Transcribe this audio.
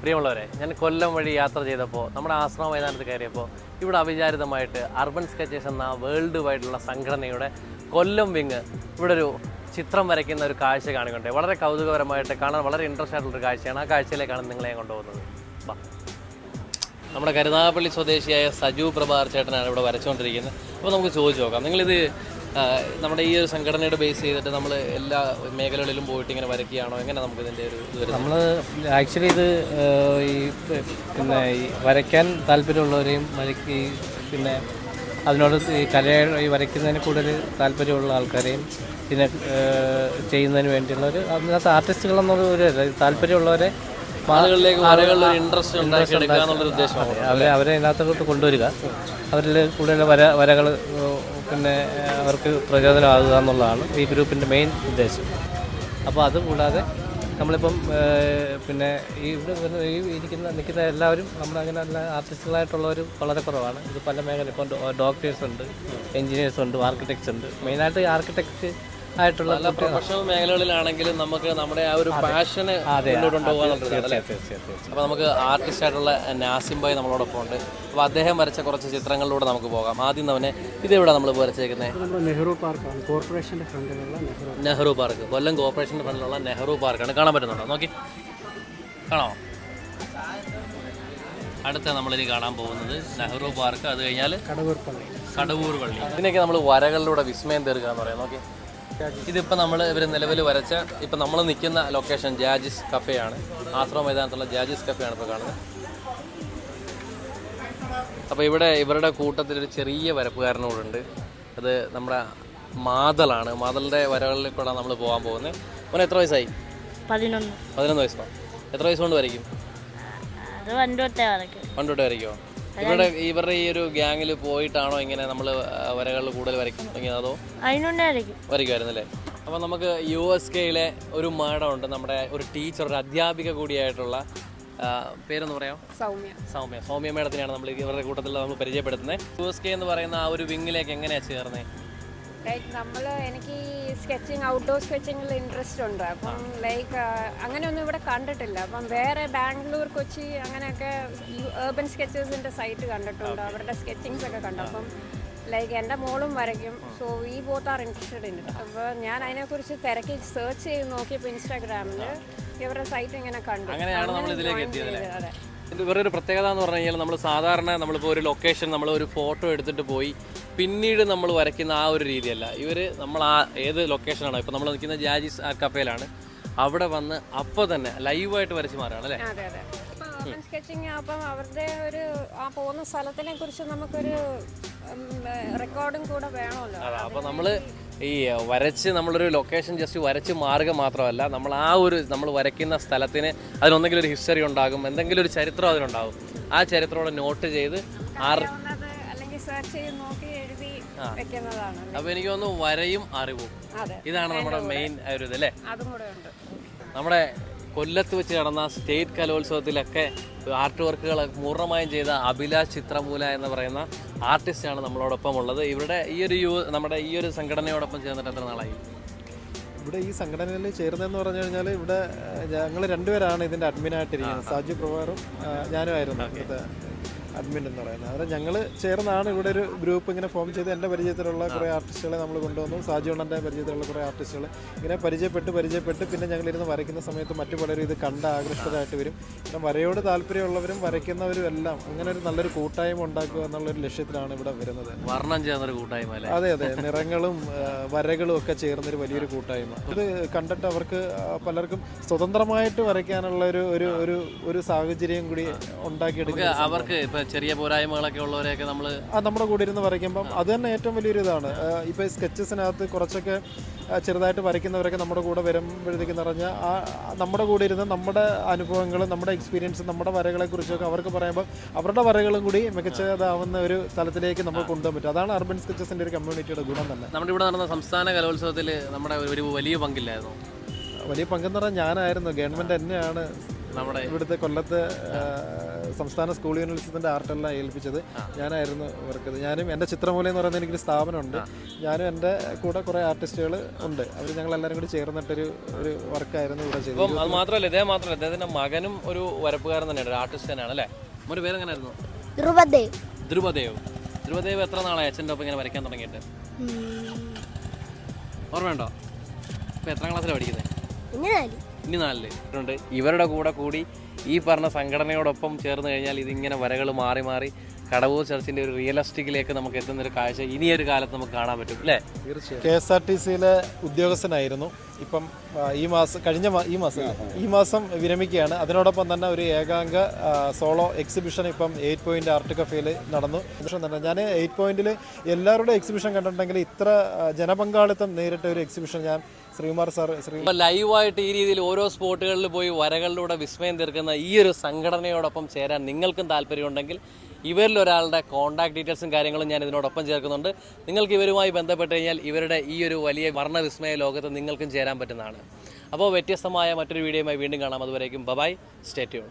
പ്രിയമുള്ളവരെ ഞാൻ കൊല്ലം വഴി യാത്ര ചെയ്തപ്പോൾ നമ്മുടെ ആശ്രമ മൈതാനത്ത് കയറിയപ്പോൾ ഇവിടെ അവിചാരിതമായിട്ട് അർബൻ സ്കെച്ചേഴ്സ് എന്ന വേൾഡ് വൈഡുള്ള സംഘടനയുടെ കൊല്ലം വിങ് ഇവിടെ ഒരു ചിത്രം വരയ്ക്കുന്ന ഒരു കാഴ്ച കാണുകയുണ്ട് വളരെ കൗതുകപരമായിട്ട് കാണാൻ വളരെ ഇൻട്രസ്റ്റ് ആയിട്ടുള്ളൊരു കാഴ്ചയാണ്. ആ കാഴ്ചയിലേക്കാണ് നിങ്ങളെ കൊണ്ടുപോകുന്നത്. വാ. നമ്മുടെ കരുനാഗപ്പള്ളി സ്വദേശിയായ സജു പ്രഭാർ ചേട്ടനാണ് ഇവിടെ വരച്ചുകൊണ്ടിരിക്കുന്നത്. അപ്പോൾ നമുക്ക് ചോദിച്ചു നോക്കാം. നിങ്ങളിത് നമ്മുടെ ഈ ഒരു സംഘടനയുടെ ബേസ് ചെയ്തിട്ട് നമ്മൾ എല്ലാ മേഖലകളിലും പോയിട്ട് ഇങ്ങനെ വരയ്ക്കുകയാണോ? എങ്ങനെ നമുക്ക് ഇതിന്റെ ഒരു ഇത് വരുന്നത്? നമ്മൾ ആക്ച്വലി ഇത് ഈ പിന്നെ ഈ വരയ്ക്കാൻ താല്പര്യമുള്ളവരെയും വരയ്ക്ക് പിന്നെ അതിനോട് ഈ കല ഈ വരയ്ക്കുന്നതിന് കൂടുതൽ താല്പര്യമുള്ള ആൾക്കാരെയും പിന്നെ ചെയ്യുന്നതിന് വേണ്ടിയുള്ള ഒരു അതിനകത്ത് ആർട്ടിസ്റ്റുകളെന്നുള്ള ഒരു ഇതല്ല. താല്പര്യമുള്ളവരെ ഒരു ഇൻട്രസ്റ്റ് അവരെ അവരെ ഇതിനകത്തോട്ട് കൊണ്ടുവരിക. അവരിൽ കൂടുതൽ വര വരകൾ പിന്നെ അവർക്ക് പ്രചോദനമാകുക എന്നുള്ളതാണ് ഈ ഗ്രൂപ്പിന്റെ മെയിൻ ഉദ്ദേശം. അപ്പോൾ അതുകൂടാതെ നമ്മളിപ്പം പിന്നെ ഈ ഇവിടെ ഈ ഇരിക്കുന്ന നിൽക്കുന്ന എല്ലാവരും നമ്മളങ്ങനെ നല്ല ആർട്ടിസ്റ്റുകളായിട്ടുള്ളവർ വളരെ കുറവാണ്. ഇത് പല മേഖല ഇപ്പം ഡോക്ടേഴ്സ് ഉണ്ട് എൻജിനീയേഴ്സ് ഉണ്ട് ആർക്കിടെക്ട്സ് ഉണ്ട്. മെയിനായിട്ട് ആർക്കിടെക്ട് ആയിട്ടുള്ള പ്രൊഫഷണൽ മേഖലകളിലാണെങ്കിലും നമുക്ക് നമ്മുടെ ആ ഒരു പാഷന് അപ്പൊ നമുക്ക് ആർട്ടിസ്റ്റ് ആയിട്ടുള്ള നാസിം ഭായ് നമ്മളോടൊപ്പം ഉണ്ട്. അപ്പൊ അദ്ദേഹം വരച്ച കുറച്ച് ചിത്രങ്ങളിലൂടെ നമുക്ക് പോകാം. ആദ്യം തന്നെ ഇതെവിടെ നമ്മൾ വരച്ചേക്കുന്നത് നമ്മുടെ നെഹ്റു പാർക്കാണ്. കോർപ്പറേഷന്റെ ഫ്രണ്ടിലുള്ള നെഹ്റു. നെഹ്റു പാർക്ക്. കൊല്ലം കോർപ്പറേഷന്റെ ഫ്രണ്ടിലുള്ള നെഹ്റു പാർക്കാണ്. കാണാൻ പറ്റുന്നുണ്ടോ? നോക്കി. കാണാമോ? അടുത്ത നമ്മളിനി കാണാൻ പോകുന്നത് നെഹ്റു പാർക്ക്. അത് കഴിഞ്ഞാൽ കടവൂർ പള്ളി. കടവൂർ പള്ളി. ഇതിനൊക്കെ നമ്മൾ വരകളിലൂടെ വിസ്മയം തീർക്കുക എന്ന് പറയാം. നോക്കി. ഇതിപ്പോൾ നമ്മൾ ഇവർ നിലവിൽ വരച്ച ഇപ്പം നമ്മൾ നിൽക്കുന്ന ലൊക്കേഷൻ ജാജിസ് കഫേയാണ്. ആശ്രമ മൈതാനത്തുള്ള ജാജിസ് കഫേയാണ് ഇപ്പോൾ കാണുന്നത്. അപ്പോൾ ഇവിടെ ഇവരുടെ കൂട്ടത്തിൽ ഒരു ചെറിയ വരപ്പുകാരനോടുണ്ട്. അത് നമ്മുടെ മാതളാണ്. മാതളിന്റെ വരകളിൽ കൂടെ നമ്മൾ പോകാൻ പോകുന്നത്. മോനെ എത്ര വയസ്സായി? പതിനൊന്ന്. പതിനൊന്ന് വയസ്സോ? എത്ര വയസ്സ് കൊണ്ട് വരയ്ക്കും? അത് വരയ്ക്കും വരക്ക് പണ്ടോട്ട് വരയ്ക്കുമോ ഇവിടെ ഇവരുടെ ഈ ഒരു ഗ്യാങ്ങിൽ പോയിട്ടാണോ ഇങ്ങനെ നമ്മൾ വരകളിൽ കൂടുതൽ വരയ്ക്കാൻ തുടങ്ങിയത് അതോ അതിനുണ്ടേ വരയ്ക്കും. അപ്പൊ അപ്പോൾ നമുക്ക് യു എസ് കെയിലെ ഒരു മാഡം ഉണ്ട് നമ്മുടെ ഒരു ടീച്ചർ ഒരു അധ്യാപിക കൂടിയായിട്ടുള്ള ആ, പേരൊന്ന് പറയാം? സൗമ്യ. സൗമ്യ. സൗമ്യ മേഡത്തിനെയാണ് നമ്മൾ ഇവരുടെ കൂട്ടത്തിൽ നമ്മൾ പരിചയപ്പെടുത്തുന്നത്. യു എസ് കെ എന്ന് പറയുന്ന ആ ഒരു വിങ്ങിലേക്ക് എങ്ങനെയാണ് ചേർന്നത് ലൈക്ക് നമ്മൾ എനിക്ക് ഈ സ്കെച്ചിങ് ഔട്ട്ഡോർ സ്കെച്ചിങ്ങിൽ ഇൻട്രസ്റ്റ് ഉണ്ട്. അപ്പം ലൈക്ക് അങ്ങനെയൊന്നും ഇവിടെ കണ്ടിട്ടില്ല. അപ്പം വേറെ ബാംഗ്ലൂർ കൊച്ചി അങ്ങനെയൊക്കെ ഏർബൻ സ്കെച്ചേഴ്സിന്റെ സൈറ്റ് കണ്ടിട്ടുണ്ട്. അവരുടെ സ്കെച്ചിങ്സ് ഒക്കെ കണ്ടു. അപ്പം ലൈക്ക് എന്റെ മോളും വരയ്ക്കും. സോ ഈ ബോത്ത് ആർ ഇൻട്രസ്റ്റഡ് ഇൻ അപ്പോൾ ഞാൻ അതിനെക്കുറിച്ച് തിരക്കി സെർച്ച് ചെയ്ത് നോക്കിയപ്പോൾ ഇൻസ്റ്റാഗ്രാമിൽ ഇവരുടെ സൈറ്റ് ഇങ്ങനെ കണ്ടു. അങ്ങനെയാണ് നമ്മൾ ഇതിലേക്ക് എത്തിയത് വേറെ ഒരു പ്രത്യേകത എന്ന് പറഞ്ഞു കഴിഞ്ഞാൽ നമ്മൾ സാധാരണ നമ്മളിപ്പോൾ ഒരു ലൊക്കേഷൻ നമ്മൾ ഒരു ഫോട്ടോ എടുത്തിട്ട് പോയി പിന്നീട് നമ്മൾ വരയ്ക്കുന്ന ആ ഒരു രീതിയല്ല. ഇവർ നമ്മൾ ആ ഏത് ലൊക്കേഷനാണോ ഇപ്പോൾ നമ്മൾ നിൽക്കുന്ന ജാജിസ് ആ കഫേലാണ് അവിടെ വന്ന് അപ്പോൾ തന്നെ ലൈവായിട്ട് വരച്ച് മാറുകയാണ് അല്ലേ? സ്കെച്ചിങ് അപ്പം അവരുടെ ഒരു ആ പോകുന്ന സ്ഥലത്തിനെ കുറിച്ച് നമുക്കൊരു റെക്കോർഡും കൂടെ വേണമല്ലോ. അപ്പൊ നമ്മൾ ഈ വരച്ച് നമ്മളൊരു ലൊക്കേഷൻ ജസ്റ്റ് വരച്ച് മാറുക മാത്രമല്ല നമ്മൾ ആ ഒരു നമ്മൾ വരയ്ക്കുന്ന സ്ഥലത്തിന് അതിനൊന്നെങ്കിലും ഒരു ഹിസ്റ്ററി ഉണ്ടാകും എന്തെങ്കിലും ഒരു ചരിത്രം അതിനുണ്ടാകും. ആ ചരിത്രത്തോടെ നോട്ട് ചെയ്ത് ആർ അപ്പോൾ എനിക്ക് തോന്നുന്നു വരയും അറിവും. ഇതാണ് നമ്മുടെ മെയിൻ ഒരു ഇത് അല്ലേ? നമ്മുടെ കൊല്ലത്ത് വെച്ച് നടന്ന സ്റ്റേറ്റ് കലോത്സവത്തിലൊക്കെ ആർട്ട് വർക്കുകൾ പൂർണമായും ചെയ്ത അഭിലാഷ് ചിത്രമൂല എന്ന് പറയുന്ന ആർട്ടിസ്റ്റാണ് നമ്മളോടൊപ്പം ഉള്ളത്. ഇവരുടെ ഈ ഒരു യു നമ്മുടെ ഈ ഒരു സംഘടനയോടൊപ്പം ചേർന്നിട്ട് എത്ര നാളായി? ഇവിടെ ഈ സംഘടനയിൽ ചേർന്നതെന്ന് പറഞ്ഞു കഴിഞ്ഞാൽ ഇവിടെ ഞങ്ങൾ രണ്ടുപേരാണ് ഇതിന്റെ അഡ്മിനായിട്ടിരിക്കുന്നത് സാജു പ്രഭാറും ഞാനുമായിരുന്നു. അഡ്മിൻ എന്ന് പറയുന്നത്. അതായത് ഞങ്ങൾ ചേർന്നാണ് ഇവിടെ ഒരു ഗ്രൂപ്പ് ഇങ്ങനെ ഫോം ചെയ്ത് എന്റെ പരിചയത്തിലുള്ള കുറേ ആർട്ടിസ്റ്റുകളെ നമ്മൾ കൊണ്ടുവന്നു. സാജുണ്ണന്റെ പരിചയത്തിലുള്ള കുറേ ആർട്ടിസ്റ്റുകൾ ഇങ്ങനെ പരിചയപ്പെട്ട് പരിചയപ്പെട്ട് പിന്നെ ഞങ്ങളിരുന്ന് വരയ്ക്കുന്ന സമയത്ത് മറ്റു പലരും ഇത് കണ്ട ആകൃഷ്ടരായിട്ട് വരും. പിന്നെ വരയോട് താല്പര്യമുള്ളവരും വരയ്ക്കുന്നവരും എല്ലാം അങ്ങനെ ഒരു നല്ലൊരു കൂട്ടായ്മ ഉണ്ടാക്കുക എന്നുള്ളൊരു ലക്ഷ്യത്തിലാണ് ഇവിടെ വരുന്നത്. വർണം ചേർന്നൊരു കൂട്ടായ്മ അതെ അതെ. നിറങ്ങളും വരകളും ഒക്കെ ചേർന്നൊരു വലിയൊരു കൂട്ടായ്മ. ഇത് കണ്ടിട്ട് അവർക്ക് പലർക്കും സ്വതന്ത്രമായിട്ട് വരയ്ക്കാനുള്ള ഒരു ഒരു ഒരു സാഹചര്യം കൂടി ഉണ്ടാക്കിയെടുക്കുക അവർക്ക് ഇപ്പൊ ചെറിയ പോരായ്മകളൊക്കെ ഉള്ളവരെയൊക്കെ നമ്മൾ നമ്മുടെ കൂടെ ഇരുന്ന് വരയ്ക്കുമ്പം അത് തന്നെ ഏറ്റവും വലിയൊരു ഇതാണ്. ഇപ്പോൾ ഇപ്പൊ ഈ സ്കെച്ചസിനകത്ത് കുറച്ചൊക്കെ ചെറുതായിട്ട് വരയ്ക്കുന്നവരൊക്കെ നമ്മുടെ കൂടെ വരുമ്പോഴത്തേക്ക് പറഞ്ഞാൽ ആ നമ്മുടെ കൂടെ ഇരുന്ന് നമ്മുടെ അനുഭവങ്ങൾ നമ്മുടെ എക്സ്പീരിയൻസ് നമ്മുടെ വരകളെ കുറിച്ചൊക്കെ അവർക്ക് പറയുമ്പോൾ അവരുടെ വരകളും കൂടി മികച്ചതാവുന്ന ഒരു തലത്തിലേക്ക് നമുക്ക് കൊണ്ടുപോകാൻ പറ്റും. അതാണ് അർബൻ സ്കെച്ചസിന്റെ ഒരു കമ്മ്യൂണിറ്റിയുടെ ഗുണം തന്നെ. നമ്മുടെ ഇവിടെ നടന്ന സംസ്ഥാന കലോത്സവത്തിൽ നമ്മുടെ ഒരു വലിയ പങ്കില്ലായിരുന്നു? വലിയ പങ്കെന്ന് പറഞ്ഞാൽ ഞാനായിരുന്നു. ഗവൺമെന്റ് തന്നെയാണ് നമ്മുടെ ഇവിടുത്തെ കൊല്ലത്തെ സംസ്ഥാന സ്കൂൾ യൂണിവേഴ്സിറ്റിന്റെ ആർട്ടെല്ലാം ഏൽപ്പിച്ചത്. ഞാനായിരുന്നു വർക്ക് ഞാനും എന്റെ ചിത്രമൂല എന്ന് പറയുന്ന എനിക്കൊരു സ്ഥാപനമുണ്ട്. ഞാനും എന്റെ കൂടെ കുറേ ആർട്ടിസ്റ്റുകൾ ഉണ്ട്. അവർ ഞങ്ങൾ എല്ലാവരും കൂടി ചേർന്നിട്ടൊരു ഒരു വർക്കായിരുന്നു ഇവിടെ ചെയ്തത്. അത് മാത്രമല്ല ഇദ്ദേഹം മാത്രമല്ല ഇദ്ദേഹത്തിന്റെ മകനും ഒരു വരപ്പുകാരൻ തന്നെയാണ് ഒരു ആർട്ടിസ്റ്റ് തന്നെയാണ് അല്ലേ? മോന്റെ പേരെങ്ങനായിരുന്നു ധ്രുവദേവ്. ധ്രുവദേവ്. ധ്രുവദേവ് എത്ര നാളായി അച്ഛന്റെ ഒപ്പം ഇങ്ങനെ വരയ്ക്കാൻ തുടങ്ങിയിട്ട്? ഓർമ്മയുണ്ടോ? ഇപ്പം എത്രാം ക്ലാസ്സിലാണ് പഠിക്കുന്നത്? ഇനി നാലിൽ ഉണ്ട് ഇവരുടെ കൂടെ കൂടി ഈ പറഞ്ഞ സംഘടനയോടൊപ്പം ചേർന്ന് കഴിഞ്ഞാൽ ഇതിങ്ങനെ വരകൾ മാറി മാറി കടവൂർ ചർച്ചിന്റെ ഒരു റിയലിസ്റ്റിക്കിലേക്ക് നമുക്ക് എത്തുന്ന ഒരു കാഴ്ച ഇനിയൊരു കാലത്ത് നമുക്ക് കാണാൻ പറ്റും അല്ലേ? കെ എസ് ആർ ടി സിയിലെ ഉദ്യോഗസ്ഥനായിരുന്നു. ഇപ്പം ഈ മാസം കഴിഞ്ഞ ഈ മാസം ഈ മാസം വിരമിക്കുകയാണ്. അതിനോടൊപ്പം തന്നെ ഒരു ഏകാംഗ സോളോ എക്സിബിഷൻ ഇപ്പം എയ്റ്റ് പോയിന്റ് ആർട്ട് കഫേയിൽ നടന്നു. തന്നെ ഞാൻ എയ്റ്റ് പോയിന്റിൽ എല്ലാവരുടെ എക്സിബിഷൻ കണ്ടിട്ടുണ്ടെങ്കിൽ ഇത്ര ജനപങ്കാളിത്തം നേരിട്ട ഒരു എക്സിബിഷൻ ഞാൻ ശ്രീമാർ സാർ ശ്രീ ലൈവായിട്ട് ഈ രീതിയിൽ ഓരോ സ്പോട്ടുകളിൽ പോയി വരകളിലൂടെ വിസ്മയം തീർക്കുന്ന ഈ ഒരു സംഘടനയോടൊപ്പം ചേരാൻ നിങ്ങൾക്കും താല്പര്യമുണ്ടെങ്കിൽ ഇവരിൽ ഒരാളുടെ കോൺടാക്ട് ഡീറ്റെയിൽസും കാര്യങ്ങളും ഞാൻ ഇതിനോടൊപ്പം ചേർക്കുന്നുണ്ട്. നിങ്ങൾക്ക് ഇവരുമായി ബന്ധപ്പെട്ട് കഴിഞ്ഞാൽ ഇവരുടെ ഈ ഒരു വലിയ വർണവിസ്മയ ലോകത്ത് നിങ്ങൾക്കും ചേരാൻ പറ്റുന്നതാണ്. അപ്പോൾ വ്യത്യസ്തമായ മറ്റൊരു വീഡിയോയുമായി വീണ്ടും കാണാം. അതുവരേക്കും. ബബായ് സ്റ്റേറ്റ്യൂൺ